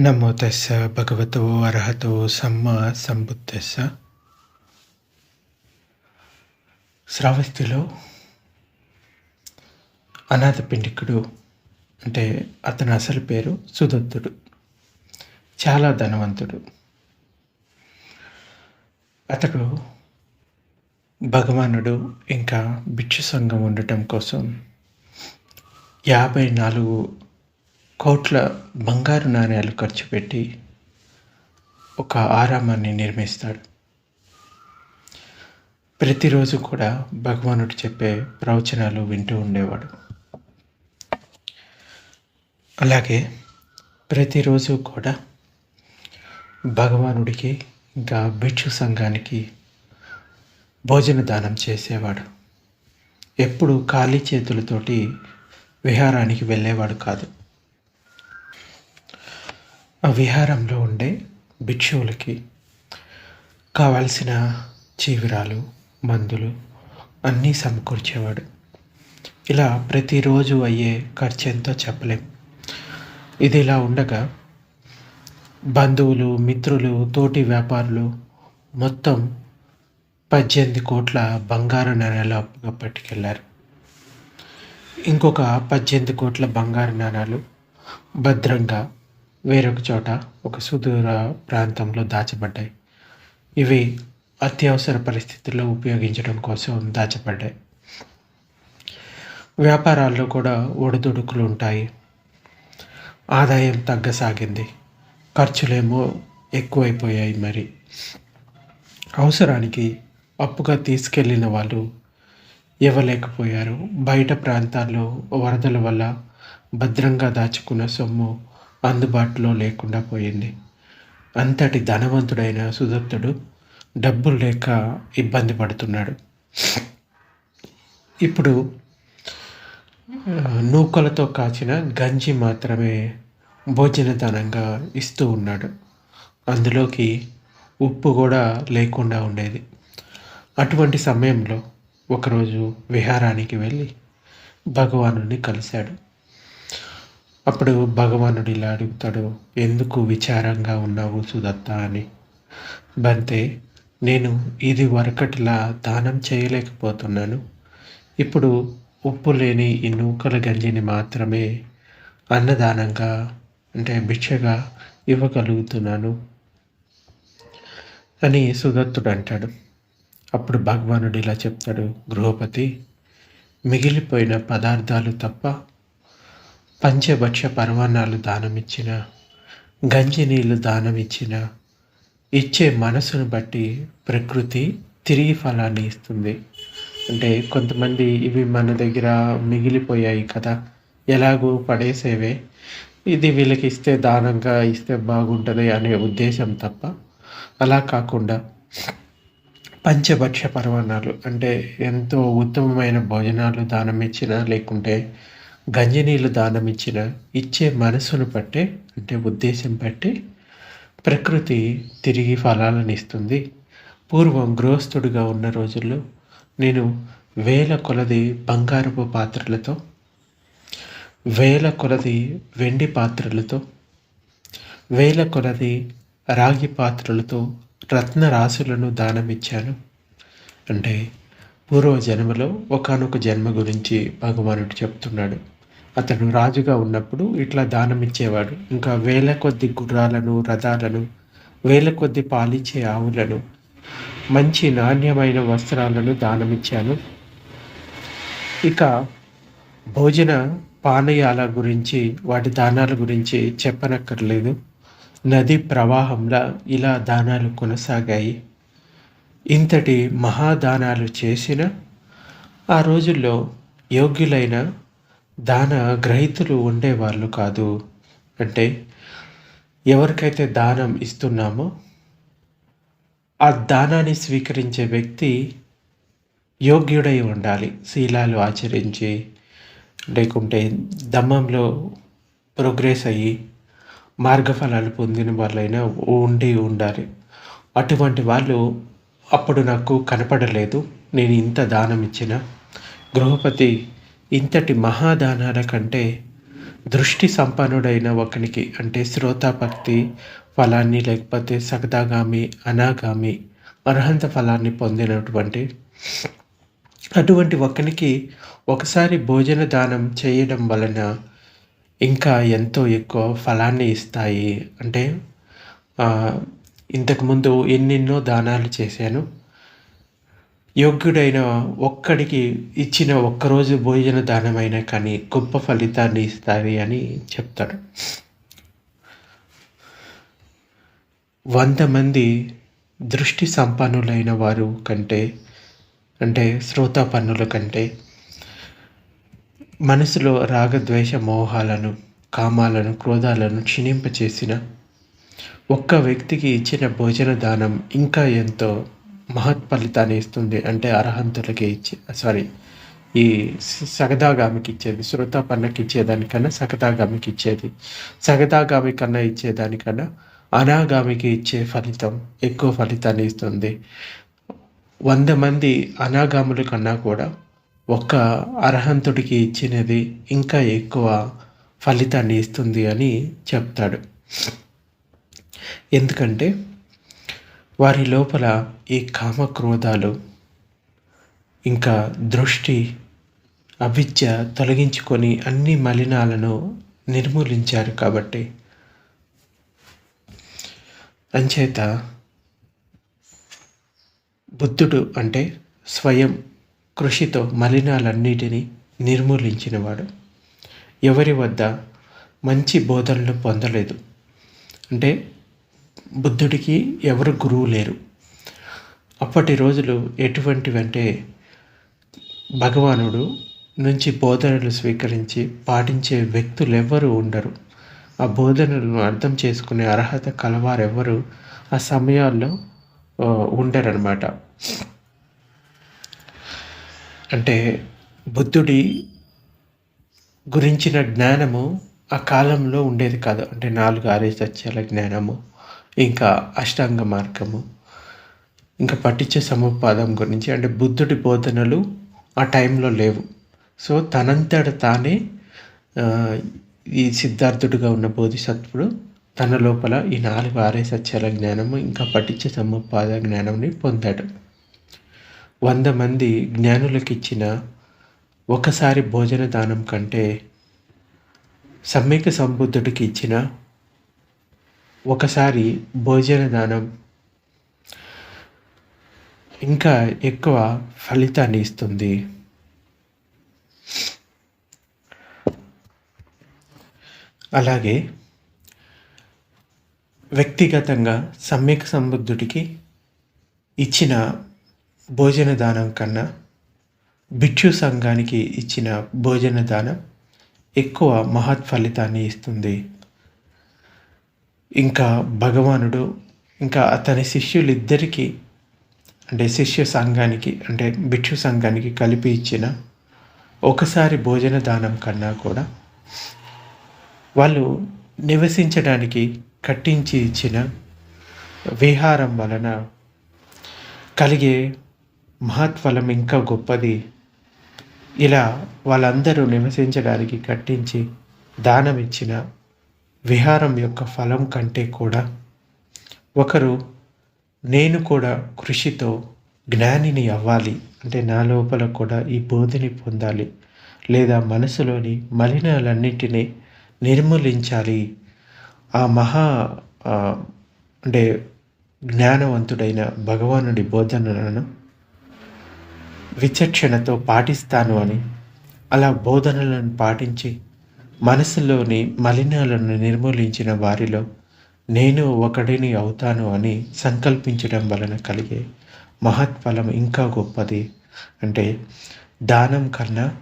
నమో తస్స భగవతో అర్హతో సమ్మ సంబుద్ధస్స శ్రావస్తిలో అనాథ పిండికుడు అంటే అతని అసలు పేరు సుదత్తుడు చాలా ధనవంతుడు. అతడు భగవానుడు ఇంకా భిక్షు సంఘం ఉండటం కోసం యాభై నాలుగు కోట్ల బంగారు నాణ్యాలు ఖర్చు పెట్టి ఒక ఆరామాన్ని నిర్మిస్తాడు. ప్రతిరోజు కూడా భగవానుడు చెప్పే ప్రవచనాలు వింటూ ఉండేవాడు. అలాగే ప్రతిరోజు కూడా భగవానుడికి ఇంకా భిక్షు సంఘానికి భోజన దానం చేసేవాడు. ఎప్పుడు ఖాళీ చేతులతోటి విహారానికి వెళ్ళేవాడు కాదు. ఆ విహారంలో ఉండే భిక్షువులకి కావాల్సిన చీవిరాలు మందులు అన్నీ సమకూర్చేవాడు. ఇలా ప్రతిరోజు అయ్యే ఖర్చు ఎంతో చెప్పలేం. ఇది ఇలా ఉండగా బంధువులు మిత్రులు తోటి వ్యాపారులు మొత్తం పద్దెనిమిది కోట్ల బంగారు నాణ్యాలు అప్పుగా పట్టుకెళ్ళారు ఇంకొక పద్దెనిమిది కోట్ల బంగారు నాణాలు భద్రంగా వేరొక చోట ఒక సుదూర ప్రాంతంలో దాచబడ్డాయి. ఇవి అత్యవసర పరిస్థితుల్లో ఉపయోగించడం కోసం దాచబడ్డాయి. వ్యాపారాల్లో కూడా ఒడిదుడుకులు ఉంటాయి. ఆదాయం తగ్గసాగింది. ఖర్చులేమో ఎక్కువైపోయాయి మరి. అవసరానికి అప్పుగా తీసుకెళ్ళిన వాళ్ళు ఇవ్వలేకపోయారు. బయట ప్రాంతాల్లో వరదల వల్ల భద్రంగా దాచుకున్న సొమ్ము అందుబాటులో లేకుండా పోయింది. అంతటి ధనవంతుడైన సుదత్తుడు డబ్బులు లేక ఇబ్బంది పడుతున్నాడు. ఇప్పుడు నూకలతో కాచిన గంజి మాత్రమే భోజనదానంగా ఇస్తూ ఉన్నాడు. అందులోకి ఉప్పు కూడా లేకుండా ఉండేది. అటువంటి సమయంలో ఒకరోజు విహారానికి వెళ్ళి భగవాను కలిశాడు. అప్పుడు భగవానుడు ఇలా అడుగుతాడు ఎందుకు విచారంగా ఉన్నావు సుదత్త అని. బంతే నేను ఇది వరకటిలా దానం చేయలేకపోతున్నాను. ఇప్పుడు ఉప్పు లేని ఈ నూకల గంజిని మాత్రమే అన్నదానంగా అంటే భిక్షగా ఇవ్వగలుగుతున్నాను అని సుదత్తుడు అంటాడు. అప్పుడు భగవానుడు ఇలా చెప్తాడు గృహపతి మిగిలిపోయిన పదార్థాలు తప్ప పంచభక్ష పర్వాణాలు దానమిచ్చిన గంజి నీళ్ళు దానమిచ్చిన ఇచ్చే మనసును బట్టి ప్రకృతి తిరిగి ఫలాన్ని ఇస్తుంది. అంటే కొంతమంది ఇవి మన దగ్గర మిగిలిపోయాయి కదా ఎలాగో పడేసేవే. ఇది వీళ్ళకి ఇస్తే దానంగా ఇస్తే బాగుంటుంది అనే ఉద్దేశం తప్ప అలా కాకుండా పంచభక్ష పరమాణాలు అంటే ఎంతో ఉత్తమమైన భోజనాలు దానం ఇచ్చినా లేకుంటే గంజినీళ్ళు దానం ఇచ్చిన ఇచ్చే మనసును బట్టే అంటే ఉద్దేశం బట్టి ప్రకృతి తిరిగి ఫలాలను ఇస్తుంది. పూర్వం గృహస్థుడిగా ఉన్న రోజుల్లో నేను వేల కొలది బంగారపు పాత్రలతో వేల కొలది వెండి పాత్రలతో వేల కొలది రాగి పాత్రలతో రత్న రాశులను దానమిచ్చాను. అంటే పూర్వ జన్మలో ఒకనొక జన్మ గురించి భగవానుడు చెప్తున్నాడు. అతను రాజుగా ఉన్నప్పుడు ఇట్లా దానమిచ్చేవాడు. ఇంకా వేల కొద్ది గుర్రాలను రథాలను వేల కొద్ది పాలిచ్చే ఆవులను మంచి నాణ్యమైన వస్త్రాలను దానమిచ్చాను. ఇక భోజన పానీయాల గురించి వాటి దానాల గురించి చెప్పనక్కర్లేదు. నది ప్రవాహంలా ఇలా దానాలు కొనసాగాయి. ఇంతటి మహాదానాలు చేసిన ఆ రోజుల్లో యోగ్యులైన దాన గ్రహీతులు ఉండేవాళ్ళు కాదు. అంటే ఎవరికైతే దానం ఇస్తున్నామో ఆ దానాన్ని స్వీకరించే వ్యక్తి యోగ్యుడై ఉండాలి. శీలాలు ఆచరించి లేకుంటే దమ్మంలో ప్రోగ్రెస్ అయ్యి మార్గఫలాలు పొందిన వాళ్ళైనా ఉండి ఉండాలి. అటువంటి వాళ్ళు అప్పుడు నాకు కనపడలేదు. నేను ఇంత దానం ఇచ్చిన. గృహపతి ఇంతటి మహాదానాల కంటే దృష్టి సంపన్నుడైన ఒకనికి అంటే శ్రోతాభక్తి ఫలాన్ని లేకపోతే సగదాగామి అనాగామి అర్హంత ఫలాన్ని పొందినటువంటి అటువంటి ఒకనికి ఒకసారి భోజన దానం చేయడం వలన ఇంకా ఎంతో ఎక్కువ ఫలాన్ని ఇస్తాయి. అంటే ఇంతకుముందు ఎన్నెన్నో దానాలు చేశాను. యోగ్యుడైన ఒక్కడికి ఇచ్చిన ఒక్కరోజు భోజన దానమైనా కానీ గొప్ప ఫలితాన్ని ఇస్తాయి అని చెప్తాడు. వంద మంది దృష్టి సంపన్నులైన వారు కంటే అంటే శ్రోతాపన్నుల కంటే మనసులో రాగద్వేష మోహాలను కామాలను క్రోధాలను క్షీణింపచేసిన ఒక్క వ్యక్తికి ఇచ్చిన భోజన దానం ఇంకా ఎంతో మహత్ ఫలితాన్ని ఇస్తుంది అంటే అర్హంతులకి ఇచ్చే సారీ ఈ సగదాగామికి ఇచ్చేది శ్రోతాపన్నకి ఇచ్చేదానికన్నా సగదాగామికి ఇచ్చేది. సగదాగామి కన్నా ఇచ్చేదానికన్నా అనాగామికి ఇచ్చే ఫలితం ఎక్కువ ఫలితాన్ని ఇస్తుంది. వంద మంది అనాగాముల కన్నా కూడా ఒక్క అర్హంతుడికి ఇచ్చినది ఇంకా ఎక్కువ ఫలితాన్ని ఇస్తుంది అని చెప్తాడు. ఎందుకంటే వారి లోపల ఈ కామక్రోధాలు ఇంకా దృష్టి అవిద్య తొలగించుకొని అన్ని మలినాలను నిర్మూలించారు కాబట్టి. అంచేత బుద్ధుడు అంటే స్వయం కృషితో మలినాలన్నిటినీ నిర్మూలించినవాడు. ఎవరి వద్ద మంచి బోధనలు పొందలేదు. అంటే బుద్ధుడికి ఎవరు గురువు లేరు. అప్పటి రోజులు ఎటువంటివంటే భగవానుడు నుంచి బోధనలు స్వీకరించి పాటించే వ్యక్తులు ఎవరు ఉండరు. ఆ బోధనలను అర్థం చేసుకునే అర్హత కలవారెవ్వరు ఆ సమయాల్లో ఉండరనమాట అంటే బుద్ధుడి గురించిన జ్ఞానము ఆ కాలంలో ఉండేది కాదు. అంటే నాలుగు ఆరే సత్యాల జ్ఞానము ఇంకా అష్టాంగ మార్గము ఇంకా పట్టించే సముపాదం గురించి అంటే బుద్ధుడి బోధనలు ఆ టైంలో లేవు. సో తనంతట తానే ఈ సిద్ధార్థుడిగా ఉన్న బోధిసత్వుడు తన లోపల ఈ నాలుగు ఆరే సత్యాల జ్ఞానము ఇంకా పట్టించే సముపాద జ్ఞానంని పొందాడు. వంద మంది జ్ఞానులకు ఇచ్చిన ఒకసారి భోజన దానం కంటే సమ్మిక సంబుద్ధుడికి ఇచ్చిన ఒకసారి భోజన దానం. ఇంకా ఎక్కువ ఫలితాన్ని ఇస్తుంది. అలాగే వ్యక్తిగతంగా సమ్యక్ సంబుద్ధుడికి ఇచ్చిన భోజన దానం కన్నా భిక్షు సంఘానికి ఇచ్చిన భోజన దానం ఎక్కువ మహత్ ఫలితాన్ని ఇస్తుంది. ఇంకా భగవానుడు ఇంకా అతని శిష్యులిద్దరికీ అంటే శిష్య సంఘానికి అంటే భిక్షు సంఘానికి కలిపి ఇచ్చిన ఒకసారి భోజన దానం కన్నా కూడా వాళ్ళు నివసించడానికి కట్టించి ఇచ్చిన విహారం వలన కలిగే మహత్ఫలం ఇంకా గొప్పది. ఇలా వాళ్ళందరూ నివసించడానికి కట్టించి దానం ఇచ్చిన విహారం యొక్క ఫలం కంటే కూడా ఒకరు నేను కూడా కృషితో జ్ఞానిని అవ్వాలి. అంటే నా లోపల కూడా ఈ బోధిని పొందాలి. లేదా మనసులోని మలినాలన్నింటినీ నిర్మూలించాలి. ఆ మహా అంటే జ్ఞానవంతుడైన భగవానుడి బోధనలను విచక్షణతో పాటిస్తాను అని అలా బోధనలను పాటించి మనసులోని మలినాలను నిర్మూలించిన వారిలో నేను ఒకడిని అవుతాను అని సంకల్పించడం వలన కలిగే మహత్ఫలం ఇంకా గొప్పది. అంటే దానం కన్నా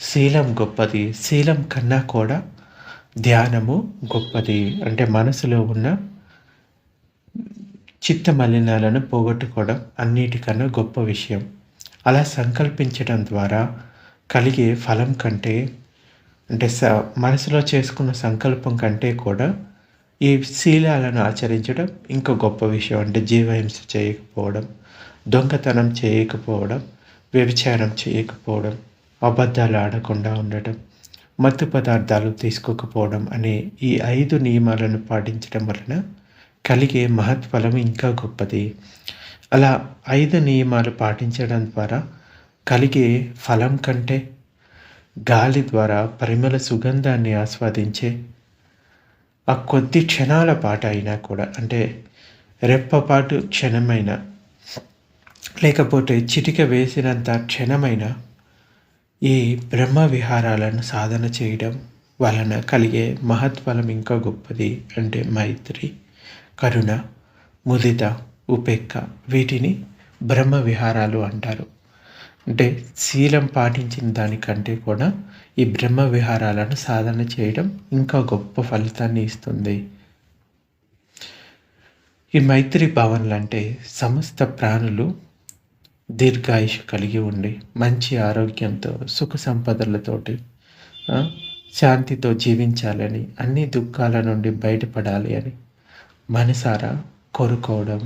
శీలం గొప్పది. శీలం కన్నా కూడా ధ్యానము గొప్పది. అంటే మనసులో ఉన్న చిత్త మలినాలను పోగొట్టుకోవడం అన్నిటికన్నా గొప్ప విషయం. అలా సంకల్పించడం ద్వారా కలిగే ఫలం కంటే అంటే స మనసులో చేసుకున్న సంకల్పం కంటే కూడా ఈ శీలాలను ఆచరించడం ఇంకా గొప్ప విషయం. అంటే జీవహింస చేయకపోవడం దొంగతనం చేయకపోవడం వ్యభిచారం చేయకపోవడం అబద్ధాలు ఆడకుండా ఉండటం మత్తు పదార్థాలు తీసుకోకపోవడం అనే ఈ ఐదు నియమాలను పాటించడం వలన కలిగే మహత్ఫలం ఇంకా గొప్పది. అలా ఐదు నియమాలు పాటించడం ద్వారా కలిగే ఫలం కంటే గాలి ద్వారా పరిమళ సుగంధాన్ని ఆస్వాదించే ఆ కొద్ది క్షణాల పాట అయినా కూడా అంటే రెప్పపాటు క్షణమైన లేకపోతే చిటిక వేసినంత క్షణమైన ఈ బ్రహ్మ విహారాలను సాధన చేయడం వలన కలిగే మహత్ఫలం ఇంకా గొప్పది అంటే మైత్రి కరుణ ముదిత ఉపేక్క వీటిని బ్రహ్మ విహారాలు అంటారు. అంటే శీలం పాటించిన దానికంటే కూడా ఈ బ్రహ్మ విహారాలను సాధన చేయడం ఇంకా గొప్ప ఫలితాన్ని ఇస్తుంది. ఈ మైత్రి భావనలు అంటే సమస్త ప్రాణులు దీర్ఘాయుష్ కలిగి ఉండి మంచి ఆరోగ్యంతో సుఖ సంపదలతోటి శాంతితో జీవించాలని అన్ని దుఃఖాల నుండి బయటపడాలి అని మనసారా కోరుకోవడం.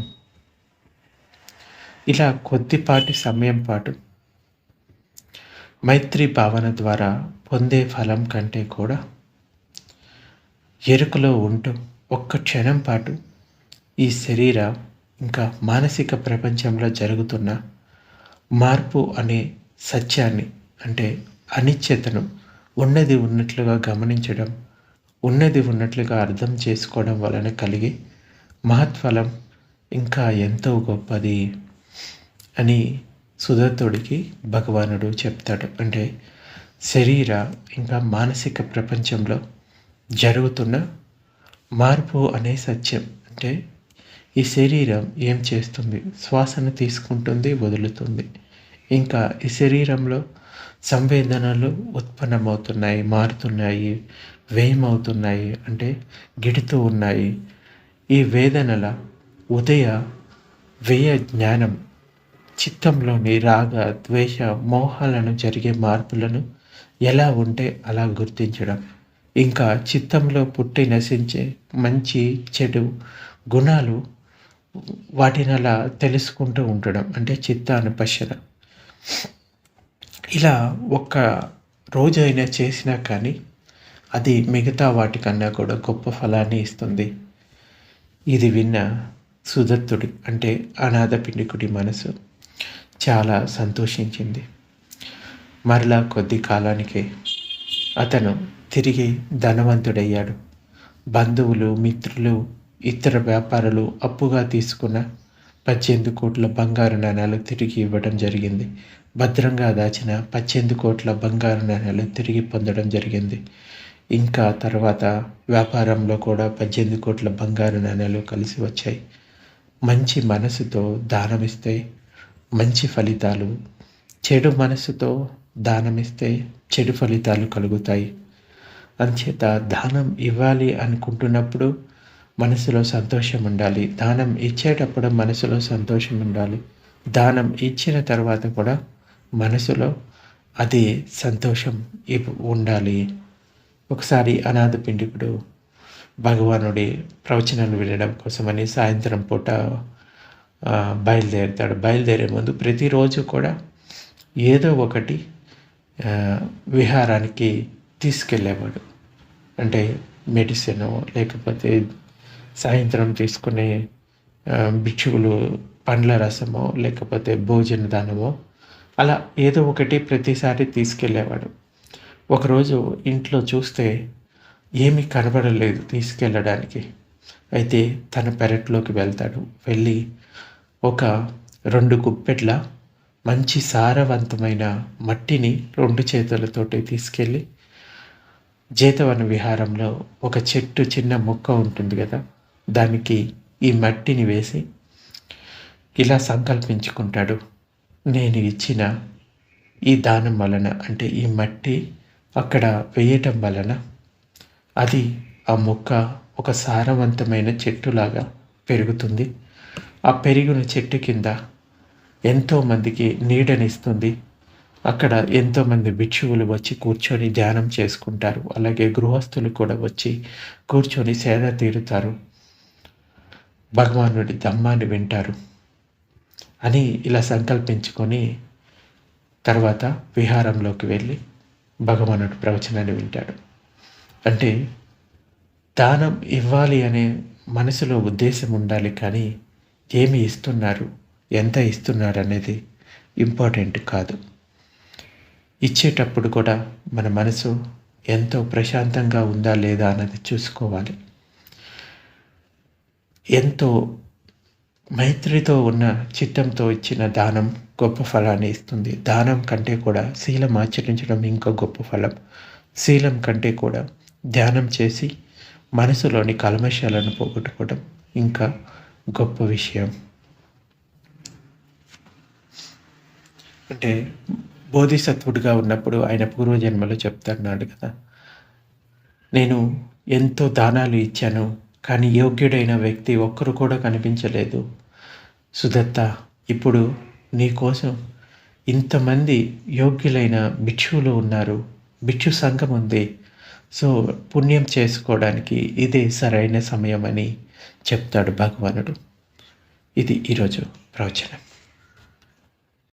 ఇలా కొద్దిపాటి సమయం పాటు మైత్రి భావన ద్వారా పొందే ఫలం కంటే కూడా ఎరుకలో ఉంటూ ఒక్క క్షణం పాటు ఈ శరీర ఇంకా మానసిక ప్రపంచంలో జరుగుతున్న మార్పు అనే సత్యాన్ని అంటే అనిశ్చతను ఉన్నది ఉన్నట్లుగా గమనించడం ఉన్నది ఉన్నట్లుగా అర్థం చేసుకోవడం వలన కలిగే మహత్ఫలం ఇంకా ఎంతో గొప్పది అని సుదత్తుడికి భగవానుడు చెప్తాడు. అంటే శరీర ఇంకా మానసిక ప్రపంచంలో జరుగుతున్న మార్పు అనే సత్యం. అంటే ఈ శరీరం ఏం చేస్తుంది? శ్వాసను తీసుకుంటుంది వదులుతుంది. ఇంకా ఈ శరీరంలో సంవేదనలు ఉత్పన్నమవుతున్నాయి మారుతున్నాయి వ్యయమవుతున్నాయి అంటే గిడుతూ ఉన్నాయి. ఈ వేదనల ఉదయ వ్యయ జ్ఞానం చిత్తంలోని రాగ ద్వేష మోహాలను జరిగే మార్పులను ఎలా ఉంటే అలా గుర్తించడం. ఇంకా చిత్తంలో పుట్టి నశించే మంచి చెడు గుణాలు వాటిని అలా తెలుసుకుంటూ ఉండడం అంటే చిత్తానుపశన ఇలా ఒక్క రోజైనా చేసినా కానీ అది మిగతా వాటికన్నా కూడా గొప్ప ఫలాన్ని ఇస్తుంది. ఇది విన్న సుదత్తుడి అంటే అనాథ పిండికుడి మనసు. చాలా సంతోషించింది. మరలా కొద్ది కాలానికే అతను తిరిగి ధనవంతుడయ్యాడు. బంధువులు మిత్రులు ఇతర వ్యాపారులు అప్పుగా తీసుకున్న పద్దెనిమిది కోట్ల బంగారు నాణ్యాలు తిరిగి ఇవ్వడం జరిగింది. భద్రంగా దాచిన పద్దెనిమిది కోట్ల బంగారు నాణ్యాలు తిరిగి పొందడం జరిగింది. ఇంకా తర్వాత వ్యాపారంలో కూడా పద్దెనిమిది కోట్ల బంగారు నాణ్యాలు కలిసి వచ్చాయి. మంచి మనసుతో దానమిస్తే మంచి ఫలితాలు చెడు మనసుతో దానమిస్తే చెడు ఫలితాలు కలుగుతాయి. అంచేత దానం ఇవ్వాలి అనుకుంటున్నప్పుడు మనసులో సంతోషం ఉండాలి. దానం ఇచ్చేటప్పుడు మనసులో సంతోషం ఉండాలి. దానం ఇచ్చిన తర్వాత కూడా మనసులో అది సంతోషం ఉండాలి. ఒకసారి అనాథ పిండికుడు భగవానుడి ప్రవచనాలు వినడం కోసమని సాయంత్రం పూట బయలుదేరుతాడు. బయలుదేరే ముందు ప్రతిరోజు కూడా ఏదో ఒకటి విహారానికి తీసుకెళ్ళేవాడు. అంటే మెడిసిన్ లేకపోతే సాయంత్రం తీసుకునే భిక్షువులు పండ్ల రసమో లేకపోతే భోజన దానమో అలా ఏదో ఒకటి ప్రతిసారి తీసుకెళ్ళేవాడు. ఒకరోజు ఇంట్లో చూస్తే ఏమీ కనబడలేదు తీసుకెళ్ళడానికి. అయితే తన పెరట్లోకి వెళ్తాడు. వెళ్ళి ఒక రెండు కుప్పెట్ల మంచి సారవంతమైన మట్టిని రెండు చేతులతోటి తీసుకెళ్ళి జేతవన విహారంలో ఒక చెట్టు చిన్న మొక్క ఉంటుంది కదా దానికి ఈ మట్టిని వేసి ఇలా సంకల్పించుకుంటాడు. నేను ఇచ్చిన ఈ దానం వలన అంటే ఈ మట్టి అక్కడ వేయటం వలన అది ఆ మొక్క ఒక సారవంతమైన చెట్టులాగా పెరుగుతుంది. ఆ పెరిగిన చెట్టు కింద ఎంతోమందికి నీడనిస్తుంది. అక్కడ ఎంతోమంది భిక్షువులు వచ్చి కూర్చొని ధ్యానం చేసుకుంటారు. అలాగే గృహస్థులు కూడా వచ్చి కూర్చొని సేద తీరుతారు. భగవానుడి దమ్మాన్ని వింటారు అని ఇలా సంకల్పించుకొని తర్వాత విహారంలోకి వెళ్ళి భగవానుడి ప్రవచనాన్ని వింటాడు. అంటే దానం ఇవ్వాలి అనే మనసులో ఉద్దేశం ఉండాలి కానీ ఏమి ఇస్తున్నారు? ఎంత ఇస్తున్నారు అనేది ఇంపార్టెంట్ కాదు. ఇచ్చేటప్పుడు కూడా మన మనసు ఎంతో ప్రశాంతంగా ఉందా లేదా అన్నది చూసుకోవాలి. ఎంతో మైత్రితో ఉన్న చిత్తంతో ఇచ్చిన దానం గొప్ప ఫలాన్ని ఇస్తుంది. దానం కంటే కూడా శీలం ఆచరించడం ఇంకా గొప్ప ఫలం. శీలం కంటే కూడా ధ్యానం చేసి మనసులోని కల్మశాలను పోగొట్టుకోవడం ఇంకా గొప్ప విషయం. అంటే బోధిసత్వుడిగా ఉన్నప్పుడు ఆయన పూర్వజన్మలో చెప్తున్నాడు కదా. నేను ఎంతో దానాలు ఇచ్చాను కానీ యోగ్యుడైన వ్యక్తి ఒక్కరు కూడా కనిపించలేదు. సుదత్త ఇప్పుడు నీ కోసం ఇంతమంది యోగ్యులైన భిక్షువులు ఉన్నారు. భిక్షు సంఘం ఉంది. సో పుణ్యం చేసుకోవడానికి ఇదే సరైన సమయం అని చెప్తాడు భగవానుడు. ఇది ఈరోజు ప్రవచనం.